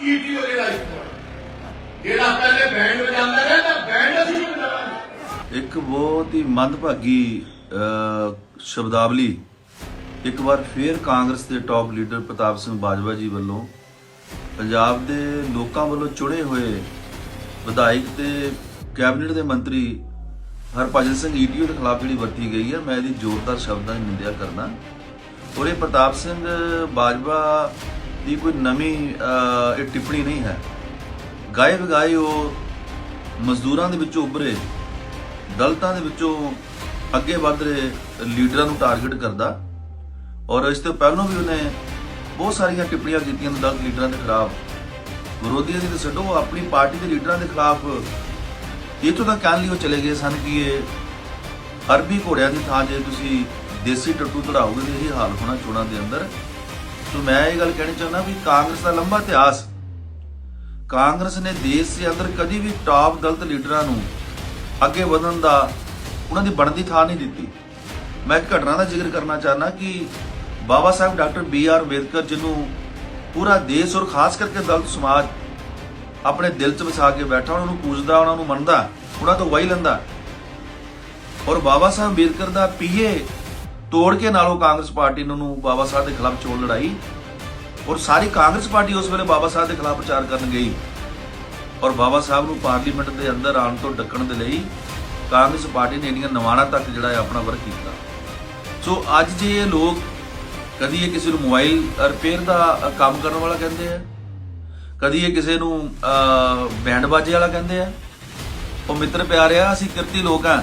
ETO ਜਿਹੜਾ ਇੱਕ ਜਿਹੜਾ ਪਹਿਲੇ ਬੈਂਡ ਵਜਾਉਂਦਾ ਰਿਹਾ, ਤਾਂ ਬੈਂਡ ਅਸੀਂ ਵਜਾਵਾਂਗੇ? ਇੱਕ ਬਹੁਤ ਹੀ ਮੰਦਭਾਗੀ ਸ਼ਬਦਾਵਲੀ ਇੱਕ ਵਾਰ ਫੇਰ ਕਾਂਗਰਸ ਦੇ ਟਾਪ ਲੀਡਰ ਪ੍ਰਤਾਪ ਸਿੰਘ ਬਾਜਵਾ ਜੀ ਵੱਲੋਂ ਪੰਜਾਬ ਦੇ ਲੋਕਾਂ ਵੱਲੋਂ ਚੁਣੇ ਹੋਏ ਵਿਧਾਇਕ ਤੇ ਕੈਬਨਿਟ ਦੇ ਮੰਤਰੀ ਹਰਭਜਨ ਸਿੰਘ ਈਟੀਓ ਦੇ ਖਿਲਾਫ ਜਿਹੜੀ ਵਰਤੀ ਗਈ ਹੈ, ਮੈਂ ਇਹਦੀ ਜ਼ੋਰਦਾਰ ਸ਼ਬਦਾਂ ਦੀ ਨਿੰਦਿਆ ਕਰਨਾ ਔਰ ਇਹ ਪ੍ਰਤਾਪ ਸਿੰਘ ਬਾਜਵਾ ਦੀ ਕੋਈ ਨਵੀਂ ਇਹ ਟਿੱਪਣੀ ਨਹੀਂ ਹੈ। ਗਾਏ ਵਗਾਏ ਉਹ ਮਜ਼ਦੂਰਾਂ ਦੇ ਵਿੱਚੋਂ ਉੱਭਰੇ, ਦਲਤਾਂ ਦੇ ਵਿੱਚੋਂ ਅੱਗੇ ਵੱਧ ਰਹੇ ਲੀਡਰਾਂ ਨੂੰ ਟਾਰਗੇਟ ਕਰਦਾ ਔਰ ਇਸ ਤੋਂ ਪਹਿਲਾਂ ਵੀ ਉਹਨੇ ਬਹੁਤ ਸਾਰੀਆਂ ਟਿੱਪਣੀਆਂ ਕੀਤੀਆਂ ਦਲਤ ਲੀਡਰਾਂ ਦੇ ਖਿਲਾਫ। ਵਿਰੋਧੀਆਂ ਦੀ ਤਾਂ ਛੱਡੋ ਆਪਣੀ ਪਾਰਟੀ ਦੇ ਲੀਡਰਾਂ ਦੇ ਖਿਲਾਫ ਇੱਥੋਂ ਤੱਕ ਕਹਿਣ ਲਈ ਉਹ ਚਲੇ ਗਏ ਸਨ ਕਿ ਇਹ ਅਰਬੀ ਘੋੜਿਆਂ ਦੀ ਥਾਂ ਜੇ ਤੁਸੀਂ ਦੇਸੀ ਟੱਟੂ ਚੜਾਓਗੇ ਤੇ ਇਹ ਹਾਲ ਹੋਣਾ ਚੋਣਾਂ ਦੇ ਅੰਦਰ। ਸੋ ਮੈਂ ਇਹ ਗੱਲ ਕਹਿਣੀ ਚਾਹੁੰਦਾ ਵੀ ਕਾਂਗਰਸ ਦਾ ਲੰਬਾ ਇਤਿਹਾਸ। ਕਾਂਗਰਸ ਨੇ ਦੇਸ਼ ਦੇ ਅੰਦਰ ਕਦੀ ਵੀ ਟਾਪ ਦਲਤ ਲੀਡਰਾਂ ਨੂੰ ਅੱਗੇ ਵਧਣ ਦਾ ਉਹਨਾਂ ਦੀ ਬਣਦੀ ਥਾਂ ਨਹੀਂ ਦਿੱਤੀ। ਮੈਂ ਇੱਕ ਘਟਨਾ ਦਾ ਜ਼ਿਕਰ ਕਰਨਾ ਚਾਹਨਾ ਕਿ Baba Saheb doctor B R Ambedkar ਜਿਹਨੂੰ ਪੂਰਾ ਦੇਸ਼ ਔਰ ਖਾਸ ਕਰਕੇ ਦਲਤ ਸਮਾਜ ਆਪਣੇ ਦਿਲ 'ਚ ਵਸਾ ਕੇ ਬੈਠਾ, ਉਹਨਾਂ ਨੂੰ ਪੂਜਦਾ, ਉਹਨਾਂ ਨੂੰ ਮੰਨਦਾ, ਉਹਨਾਂ ਤੋਂ ਵਾਈ ਲੈਂਦਾ। ਔਰ ਬਾਬਾ ਸਾਹਿਬ ਅੰਬੇਦਕਰ ਦਾ ਪੀਏ ਤੋੜ ਕੇ ਨਾਲੋਂ ਕਾਂਗਰਸ ਪਾਰਟੀ ਨੂੰ ਬਾਬਾ ਸਾਹਿਬ ਦੇ ਖਿਲਾਫ ਚੋਣ ਲੜਾਈ ਔਰ ਸਾਰੀ ਕਾਂਗਰਸ ਪਾਰਟੀ ਉਸ ਵੇਲੇ ਬਾਬਾ ਸਾਹਿਬ ਦੇ ਖਿਲਾਫ ਪ੍ਰਚਾਰ ਕਰਨ ਗਈ ਔਰ ਬਾਬਾ ਸਾਹਿਬ ਨੂੰ ਪਾਰਲੀਮੈਂਟ ਦੇ ਅੰਦਰ ਆਉਣ ਤੋਂ ਡੱਕਣ ਦੇ ਲਈ ਕਾਂਗਰਸ ਪਾਰਟੀ ਨੇ ਇੰਨੀਆਂ ਨਵਾਣਾ ਤੱਕ ਜਿਹੜਾ ਹੈ ਆਪਣਾ ਵਰਕ ਕੀਤਾ। ਸੋ ਅੱਜ ਜੇ ਇਹ ਲੋਕ ਕਦੀ ਇਹ ਕਿਸੇ ਨੂੰ ਮੋਬਾਈਲ ਰਿਪੇਅਰ ਦਾ ਕੰਮ ਕਰਨ ਵਾਲਾ ਕਹਿੰਦੇ ਆ ਕਦੀ ਇਹ ਕਿਸੇ ਨੂੰ ਅ, ਬੈਂਡ ਬਾਜੇ ਵਾਲਾ ਕਹਿੰਦੇ ਆ ਉਹ ਮਿੱਤਰ ਪਿਆਰਿਆ ਅਸੀਂ ਕਿਰਤੀ ਲੋਕ ਆ।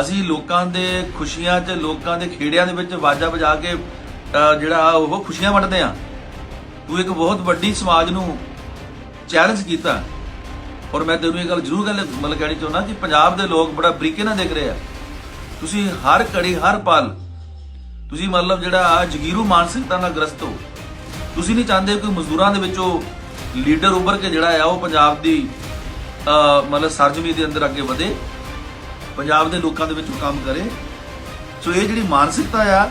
ਅਸੀਂ ਲੋਕਾਂ ਦੇ ਖੁਸ਼ੀਆਂ 'ਚ ਲੋਕਾਂ ਦੇ ਖੇੜਿਆਂ ਦੇ ਵਿੱਚ ਵਾਜਾ ਵਜਾ ਕੇ ਅ, ਜਿਹੜਾ ਉਹ ਖੁਸ਼ੀਆਂ ਵੰਡਦੇ ਆ ਤੂੰ ਇੱਕ ਬਹੁਤ ਵੱਡੀ ਸਮਾਜ ਨੂੰ ਚੈਲੰਜ ਕੀਤਾ। ਔਰ ਮੈਂ ਤੈਨੂੰ ਇਹ ਗੱਲ ਜ਼ਰੂਰ ਗੱਲ ਮਤਲਬ ਕਹਿਣੀ ਚਾਹੁੰਦਾ ਕਿ ਪੰਜਾਬ ਦੇ ਲੋਕ ਬੜਾ ਬਰੀਕੇ ਨਾਲ ਦੇਖ ਰਹੇ ਆ। ਤੁਸੀਂ ਹਰ ਘੜੀ ਹਰ ਪਲ ਤੁਸੀਂ ਮਤਲਬ ਜਿਹੜਾ ਜਗੀਰੂ ਮਾਨਸਿਕਤਾ ਨਾਲ ਗ੍ਰਸਤ ਹੋ। ਤੁਸੀਂ ਨਹੀਂ ਚਾਹੁੰਦੇ ਕੋਈ ਮਜ਼ਦੂਰਾਂ ਦੇ ਵਿੱਚੋਂ ਲੀਡਰ ਉੱਭਰ ਕੇ ਜਿਹੜਾ ਆ ਉਹ ਪੰਜਾਬ ਦੀ ਮਤਲਬ ਸਰਜਮੀ ਦੇ ਅੰਦਰ ਅੱਗੇ ਵਧੇ। ਪੰਜਾਬ ਦੇ ਲੋਕਾਂ ਦੇ ਵਿੱਚੋਂ ਕੰਮ ਕਰੇ। ਸੋ ਇਹ ਜਿਹੜੀ ਮਾਨਸਿਕਤਾ ਆ,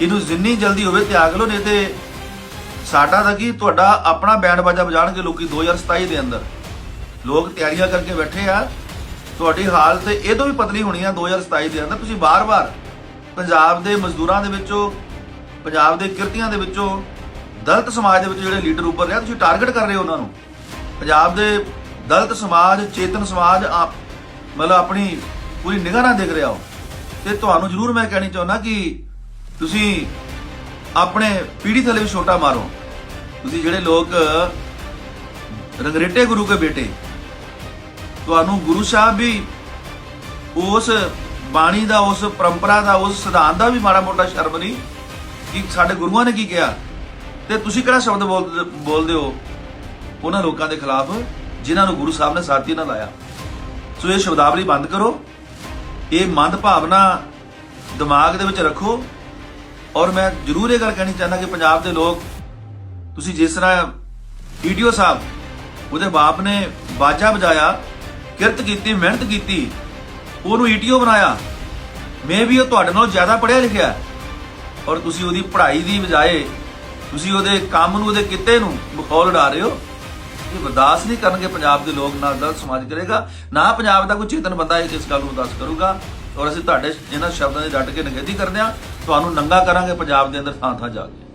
ਇਹਨੂੰ ਜਿੰਨੀ ਜਲਦੀ ਹੋਵੇ ਤਿਆਗ ਲਓ, ਨਹੀਂ ਤੇ ਸਾਡਾ ਤਾਂ ਕੀ, ਤੁਹਾਡਾ ਆਪਣਾ ਬੈਂਡ ਬਾਜਾ ਵਜਾਣਗੇ ਲੋਕੀ 2027 ਦੇ ਅੰਦਰ। ਲੋਕ ਤਿਆਰੀਆਂ ਕਰਕੇ ਬੈਠੇ ਆ। ਤੁਹਾਡੀ ਹਾਲਤ ਇਹ ਤੋਂ ਵੀ ਪਤਲੀ ਹੋਣੀ ਆ 2027 ਦੇ ਅੰਦਰ। ਤੁਸੀਂ ਬਾਰ-ਬਾਰ ਪੰਜਾਬ ਦੇ ਮਜ਼ਦੂਰਾਂ ਦੇ ਵਿੱਚੋਂ, ਪੰਜਾਬ ਦੇ ਕਿਰਤੀਆਂ ਦੇ ਵਿੱਚੋਂ, ਦਲਿਤ ਸਮਾਜ ਦੇ ਵਿੱਚ ਜਿਹੜੇ ਲੀਡਰ ਉੱਪਰ ਰਿਹਾ ਤੁਸੀਂ ਟਾਰਗੇਟ ਕਰ ਰਹੇ ਹੋ ਉਹਨਾਂ ਨੂੰ। ਪੰਜਾਬ ਦੇ ਦਲਿਤ ਸਮਾਜ, ਚੇਤਨ ਸਮਾਜ, ਆਪ- ਮਤਲਬ ਆਪਣੀ ਪੂਰੀ ਨਿਗਾਹ ਨਾਲ ਦੇਖ ਰਿਹਾ ਹੋ। ਤੇ ਤੁਹਾਨੂੰ ਜ਼ਰੂਰ ਮੈਂ ਕਹਿਣੀ ਚਾਹੁੰਦਾ ਕਿ ਤੁਸੀਂ ਆਪਣੇ ਪੀੜੀ ਥੱਲੇ ਵੀ ਛੋਟਾ ਮਾਰੋ। ਤੁਸੀਂ ਜਿਹੜੇ ਲੋਕ ਰੰਗਰੇਟੇ ਗੁਰੂ ਕੇ ਬੇਟੇ, ਤੁਹਾਨੂੰ ਗੁਰੂ ਸਾਹਿਬ ਵੀ ਉਸ ਬਾਣੀ ਦਾ, ਉਸ ਪਰੰਪਰਾ ਦਾ, ਉਸ ਸਿਧਾਂਤ ਦਾ ਵੀ ਮਾੜਾ ਮੋਟਾ ਸ਼ਰਮ ਨਹੀਂ ਕਿ ਸਾਡੇ ਗੁਰੂਆਂ ਨੇ ਕੀ ਕਿਹਾ। ਤੇ ਤੁਸੀਂ ਕਿਹੜਾ ਸ਼ਬਦ ਬੋਲਦੇ ਬੋਲਦੇ ਹੋ? ਉਹਨਾਂ ਲੋਕਾਂ ਦੇ ਖਿਲਾਫ ਜਿਨ੍ਹਾਂ ਨੂੰ ਗੁਰੂ ਸਾਹਿਬ ਨੇ ਸਾਥੀ ਨਾਲ ਲਾਇਆ। ਸੋ ਇਹ ਸ਼ਬਦਾਵਲੀ ਬੰਦ ਕਰੋ। ਇਹ ਮੰਦ ਭਾਵਨਾ ਦਿਮਾਗ ਦੇ ਵਿੱਚ ਰੱਖੋ। ਔਰ ਮੈਂ ਜ਼ਰੂਰ ਇਹ ਗੱਲ ਕਹਿਣੀ ਚਾਹੁੰਦਾ ਕਿ ਪੰਜਾਬ ਦੇ ਲੋਕ, ਤੁਸੀਂ ਜਿਸ ਤਰ੍ਹਾਂ ਵੀਡੀਓ ਸਾਹਿਬ, ਉਹਦੇ ਬਾਪ ਨੇ ਬਾਜਾ ਵਜਾਇਆ, ਕਿਰਤ ਕੀਤੀ, ਮਿਹਨਤ ਕੀਤੀ, ਉਹਨੂੰ ਈਟੀਓ ਬਣਾਇਆ। ਮੈਂ ਵੀ ਉਹ ਤੁਹਾਡੇ ਨਾਲੋਂ ਜ਼ਿਆਦਾ ਪੜ੍ਹਿਆ ਲਿਖਿਆ ਔਰ ਤੁਸੀਂ ਉਹਦੀ ਪੜ੍ਹਾਈ ਦੀ ਬਜਾਏ, ਤੁਸੀਂ ਉਹਦੇ ਕੰਮ ਨੂੰ, ਉਹਦੇ ਕਿੱਤੇ ਨੂੰ ਬਖੌਲ ਉਡਾ ਰਹੇ ਹੋ। ਇਹ ਬਰਦਾਸ਼ਤ ਨਹੀਂ ਕਰਨਗੇ, ਪੰਜਾਬ ਦੇ ਲੋਕ ਨਾ ਦਲ ਸਮਾਜ ਕਰੇਗਾ, ਨਾ ਪੰਜਾਬ ਦਾ ਕੋਈ ਚੇਤਨ ਬੰਦਾ ਇਸ ਗੱਲ ਨੂੰ ਬਰਦਾਸ਼ਤ ਕਰੂਗਾ। ਔਰ ਅਸੀਂ ਤੁਹਾਡੇ ਇਹਨਾਂ ਸ਼ਬਦਾਂ ਦੀ ਡਟ ਕੇ ਨਿਖੇਧੀ ਕਰਦੇ ਹਾਂ, ਤੁਹਾਨੂੰ ਨੰਗਾ ਕਰਾਂਗੇ, ਪੰਜਾਬ ਦੇ ਅੰਦਰ ਥਾਂ ਥਾਂ ਜਾ ਕੇ।